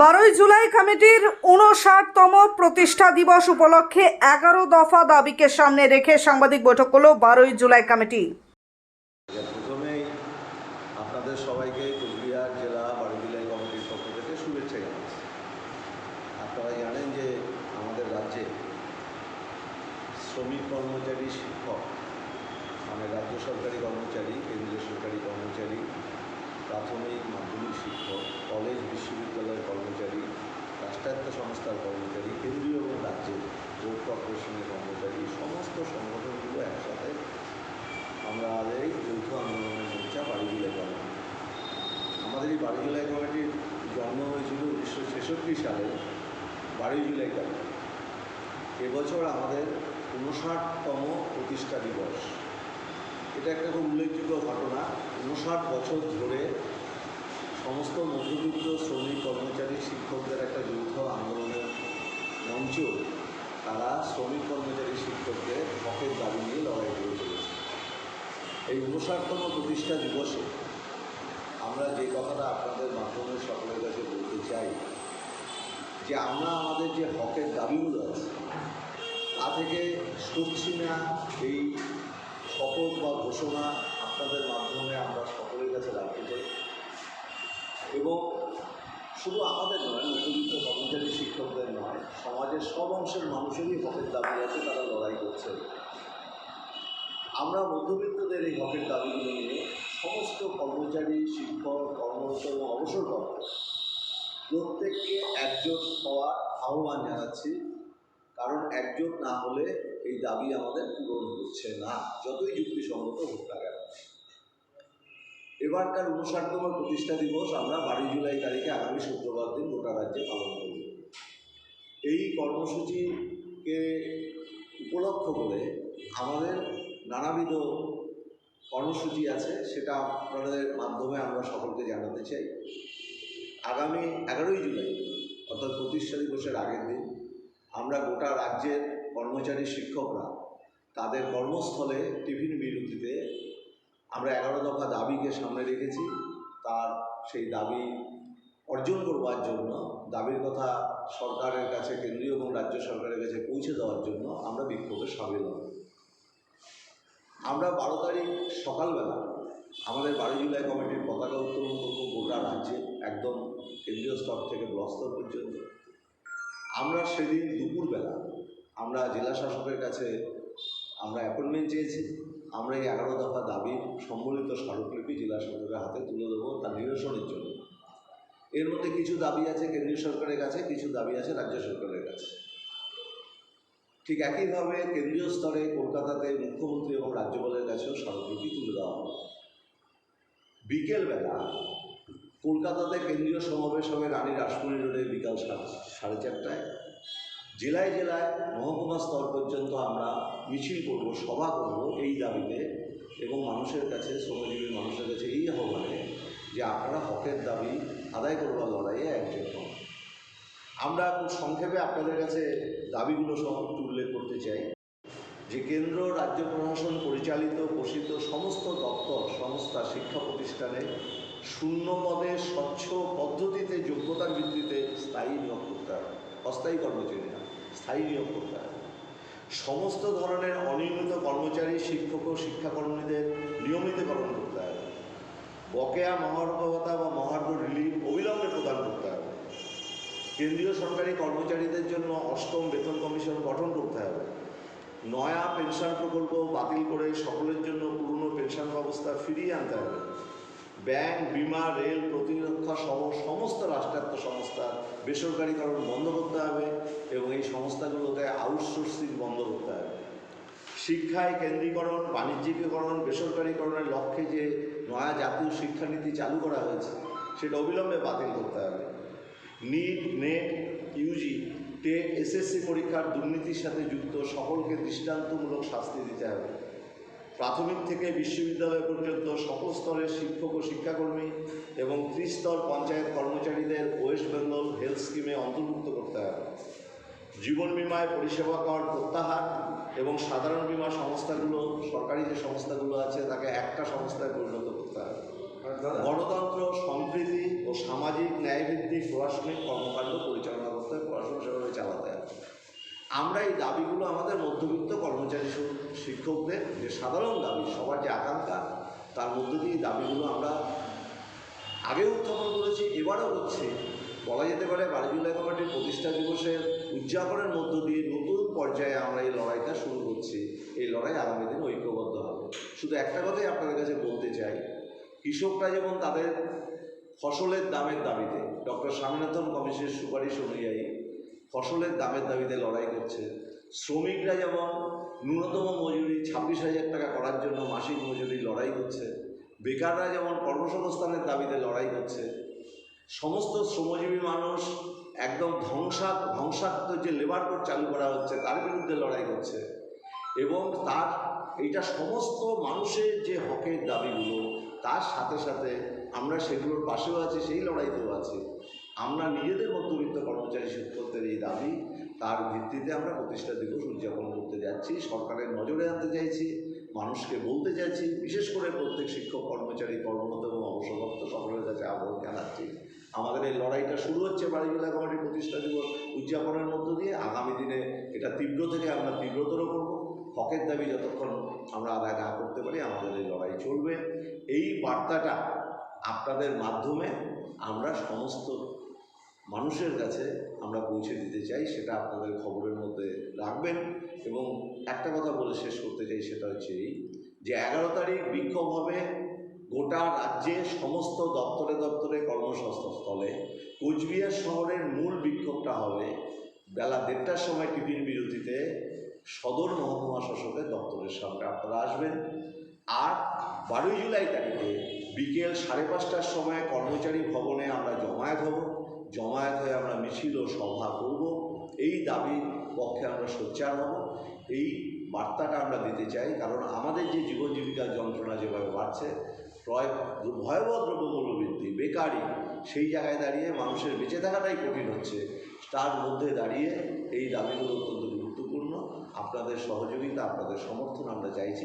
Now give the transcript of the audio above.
বারোই জুলাই কমিটির উনষাটতম প্রতিষ্ঠা দিবস উপলক্ষে এগারো দফা দাবিকে সামনে রেখে সাংবাদিক বৈঠক হল বারোই জুলাই কমিটি শ্রমিক কর্মচারী শিক্ষক মানে রাজ্য সরকারি কর্মচারী কেন্দ্রীয় সরকারি কর্মচারী প্রাথমিক মাধ্যমিক শিক্ষক কলেজ বিশ্ববিদ্যালয়ের কর্মচারী রাষ্ট্রায়ত্ত সংস্থার কর্মচারী কেন্দ্রীয় এবং রাজ্যের যৌথ অপারেশনের কর্মচারী সমস্ত সংগঠনগুলো একসাথে আমরা এই যৌথ আন্দোলনের মোর্চা বাড়িগুলাই কমিটি আমাদের এই বাড়ি কমিটির জন্ম হয়েছিল উনিশশো ছেষট্টি সালে বাড়ি জুলাই কমিটি এবছর আমাদের উনষাটতম প্রতিষ্ঠা দিবস এটা একটা খুব উল্লেখযোগ্য ঘটনা উনষাট বছর ধরে সমস্ত মধ্যবিত্ত শ্রমিক কর্মচারী শিক্ষকদের একটা যৌথ আন্দোলনের মঞ্চ তারা শ্রমিক কর্মচারী শিক্ষকদের হকের দাবি নিয়ে লড়াই করে চলেছে এই উনষাটতম প্রতিষ্ঠা দিবসে আমরা যে কথাটা আপনাদের মাধ্যমে সকলের কাছে বলতে চাই যে আমরা আমাদের যে হকের দাবিগুলো আছে তা থেকে সরছি না এই শপথ বা ঘোষণা আপনাদের মাধ্যমে আমরা সকলের কাছে রাখতে চাই এবং শুধু আমাদের নয় উপযুক্ত কর্মচারী শিক্ষকদের নয় সমাজের সব অংশের মানুষেরই হকের দাবি আছে তারা লড়াই করছে আমরা মধ্যবিত্তদের এই হকের দাবি নিয়ে সমস্ত কর্মচারী শিক্ষক কর্মরত এবং অবসরপ্রাপ্ত প্রত্যেককে একজোট হওয়ার আহ্বান জানাচ্ছি কারণ একজন না হলে এই দাবি আমাদের পূরণ হচ্ছে না যতই যুক্তিসঙ্গত হোক না কেন এবারকার উনষাটতম প্রতিষ্ঠা দিবস আমরা বারোই জুলাই তারিখে আগামী শুক্রবার দিন গোটা রাজ্যে পালন করব এই কর্মসূচিকে উপলক্ষ করে আমাদের নানাবিধ কর্মসূচি আছে সেটা আপনাদের মাধ্যমে আমরা সকলকে জানাতে চাই আগামী এগারোই জুলাই অর্থাৎ প্রতিষ্ঠা দিবসের আগের দিন আমরা গোটা রাজ্যের কর্মচারী শিক্ষকরা তাদের কর্মস্থলে টিফিন বিরতিতে আমরা এগারো দফা দাবিকে সামনে রেখেছি তার সেই দাবি অর্জন করবার জন্য দাবির কথা সরকারের কাছে কেন্দ্রীয় এবং রাজ্য সরকারের কাছে পৌঁছে দেওয়ার জন্য আমরা বিক্ষোভে সামিল হব আমরা বারো তারিখ সকালবেলা আমাদের বারো জুলাই কমিটির পতাকা উত্তোলন করব গোটা রাজ্যে একদম কেন্দ্রীয় স্তর থেকে ব্লক স্তর পর্যন্ত আমরা সেদিন দুপুরবেলা আমরা জেলা শাসকের কাছে আমরা অ্যাপয়েন্টমেন্ট চেয়েছি আমরা এই এগারো দফা দাবির সম্বলিত স্মারকলিপি জেলা শাসকের হাতে তুলে দেবো তার নিরসনের জন্য এর মধ্যে কিছু দাবি আছে কেন্দ্রীয় সরকারের কাছে কিছু দাবি আছে রাজ্য সরকারের কাছে ঠিক একইভাবে কেন্দ্রীয় স্তরে কলকাতাতে মুখ্যমন্ত্রী এবং রাজ্যপালের কাছেও স্মারকলিপি তুলে দেওয়া হবে বিকেলবেলা কলকাতাতে কেন্দ্রীয় সমাবেশ হবে রানী রাসমণি রোডে বিকাল সাড়ে চারটায় জেলায় জেলায় মহকুমা স্তর পর্যন্ত আমরা মিছিল করব সভা করব এই দাবিতে এবং মানুষের কাছে শ্রমজীবী মানুষের কাছে এই আহ্বানে যে আপনারা হকের দাবি আদায় করবার লড়াইয়ে একজন হন আমরা খুব সংক্ষেপে আপনাদের কাছে দাবিগুলো সহ একটু উল্লেখ করতে চাই যে কেন্দ্র রাজ্য প্রশাসন পরিচালিত ঘোষিত সমস্ত দপ্তর সংস্থা শিক্ষা প্রতিষ্ঠানে শূন্য পদে স্বচ্ছ পদ্ধতিতে যোগ্যতার ভিত্তিতে স্থায়ী নিয়োগ করতে হবে অস্থায়ী কর্মচারী না স্থায়ী নিয়োগ করতে হবে সমস্ত ধরনের অনিয়মিত কর্মচারী শিক্ষক ও শিক্ষাকর্মীদের নিয়মিতকরণ করতে হবে বকেয়া মহার্ঘতা বা মহার্ঘ রিলিফ অবিলম্বে প্রদান করতে হবে কেন্দ্রীয় সরকারি কর্মচারীদের জন্য অষ্টম বেতন কমিশন গঠন করতে হবে নয়া পেনশন প্রকল্প বাতিল করে সকলের জন্য পুরনো পেনশন ব্যবস্থা ফিরিয়ে আনতে হবে ব্যাংক বিমা রেল প্রতিরক্ষা সহ সমস্ত রাষ্ট্রায়ত্ত সংস্থার বেসরকারিকরণ বন্ধ করতে হবে এবং এই সংস্থাগুলোকে আউটসোর্সিং বন্ধ করতে হবে শিক্ষায় কেন্দ্রীকরণ বাণিজ্যিকীকরণ বেসরকারিকরণের লক্ষ্যে যে নয়া জাতীয় শিক্ষানীতি চালু করা হয়েছে সেটা অবিলম্বে বাতিল করতে হবে NEET NET UG TET SSC পরীক্ষার দুর্নীতির সাথে যুক্ত সকলকে দৃষ্টান্তমূলক শাস্তি দিতে হবে প্রাথমিক থেকে বিশ্ববিদ্যালয় পর্যন্ত সকল স্তরের শিক্ষক ও শিক্ষাকর্মী এবং ত্রিস্তর পঞ্চায়েত কর্মচারীদের ওয়েস্ট বেঙ্গল হেলথ স্কিমে অন্তর্ভুক্ত করতে হবে জীবন বিমায় পরিষেবা কর প্রত্যাহার এবং সাধারণ বিমা সংস্থাগুলো সরকারি যে সংস্থাগুলো আছে তাকে একটা সংস্থায় পরিণত করতে হবে গণতন্ত্র সম্প্রীতি ও সামাজিক ন্যায়ভিত্তিক প্রশাসনিক কর্মকাণ্ড পরিচালনা করতে প্রশাসন সেভাবে চালাতে হবে আমরা এই দাবিগুলো আমাদের মধ্যবিত্ত কর্মচারী শিক্ষকদের যে সাধারণ দাবি সবার যে আকাঙ্ক্ষা তার মধ্যে দিয়ে দাবিগুলো আমরা আগে উত্থাপন করেছি এবারও হচ্ছে বলা যেতে পারে বালিজুলা কমিটির প্রতিষ্ঠা দিবসের উদযাপনের মধ্য দিয়ে নতুন পর্যায়ে আমরা এই লড়াইটা শুরু করছি এই লড়াই আগামী দিন ঐক্যবদ্ধ হবে শুধু একটা কথাই আপনাদের কাছে বলতে চাই কৃষকরা যেমন তাদের ফসলের দামের দাবিতে ডক্টর স্বামীনাথন কমিশনের সুপারিশ অনুযায়ী ফসলের দামের দাবিতে লড়াই করছে শ্রমিকরা যেমন ন্যূনতম মজুরি ছাব্বিশ হাজার টাকা করার জন্য মাসিক মজুরি লড়াই করছে বেকাররা যেমন কর্মসংস্থানের দাবিতে লড়াই করছে সমস্ত শ্রমজীবী মানুষ একদম ধ্বংসা ধ্বংসাত্মক যে লেবার কোড চালু করা হচ্ছে তার বিরুদ্ধে লড়াই করছে এবং তার এইটা সমস্ত মানুষের যে হকের দাবিগুলো তার সাথে সাথে আমরা সেগুলোর পাশেও আছি সেই লড়াইতেও আছি আমরা নিজেদের মধ্যবিত্ত কর্মচারী করতে এই দাবি তার ভিত্তিতে আমরা প্রতিষ্ঠা দিবস উদযাপন করতে যাচ্ছি সরকারের নজরে আনতে চাইছি মানুষকে বলতে চাইছি বিশেষ করে প্রত্যেক শিক্ষক কর্মচারী কর্মরত এবং অবসরপ্রাপ্ত সকলের কাছে আহ্বান জানাচ্ছি আমাদের এই লড়াইটা শুরু হচ্ছে বাড়ি জেলা প্রতিষ্ঠা দিবস উদযাপনের মধ্য দিয়ে আগামী দিনে এটা তীব্র থেকে আমরা তীব্রতর করব হকের দাবি যতক্ষণ আমরা আদায় না করতে পারি আমাদের এই লড়াই চলবে এই বার্তাটা আপনাদের মাধ্যমে আমরা সমস্ত মানুষের কাছে আমরা পৌঁছে দিতে চাই সেটা আপনাদের খবরের মধ্যে রাখবেন এবং একটা কথা বলে শেষ করতে চাই সেটা হচ্ছে এই যে এগারো তারিখ বিক্ষোভ হবে গোটা রাজ্যে সমস্ত দপ্তরে দপ্তরে কর্মসংস্থানস্থলে কোচবিহার শহরের মূল বিক্ষোভটা হবে বেলা দেড়টার সময় টিফিন বিরতিতে সদর মহকুমা শাসকের দপ্তরের সামনে আপনারা আসবেন আর বারোই জুলাই তারিখে বিকেল সাড়ে পাঁচটার সময় কর্মচারী ভবনে আমরা জমায়েত হব জমায়েত হয়ে আমরা মিছিল ও সভা করব এই দাবি পক্ষে আমরা সোচ্চার হব এই বার্তাটা আমরা দিতে চাই কারণ আমাদের যে জীবন জীবিকার যন্ত্রণা যেভাবে বাড়ছে ক্রয় ভয়াবহ দ্রব্যমূল্য বৃদ্ধি বেকারি সেই জায়গায় দাঁড়িয়ে মানুষের বেঁচে থাকাটাই কঠিন হচ্ছে তার মধ্যে দাঁড়িয়ে এই দাবিগুলো অত্যন্ত গুরুত্বপূর্ণ আপনাদের সহযোগিতা আপনাদের সমর্থন আমরা চাইছি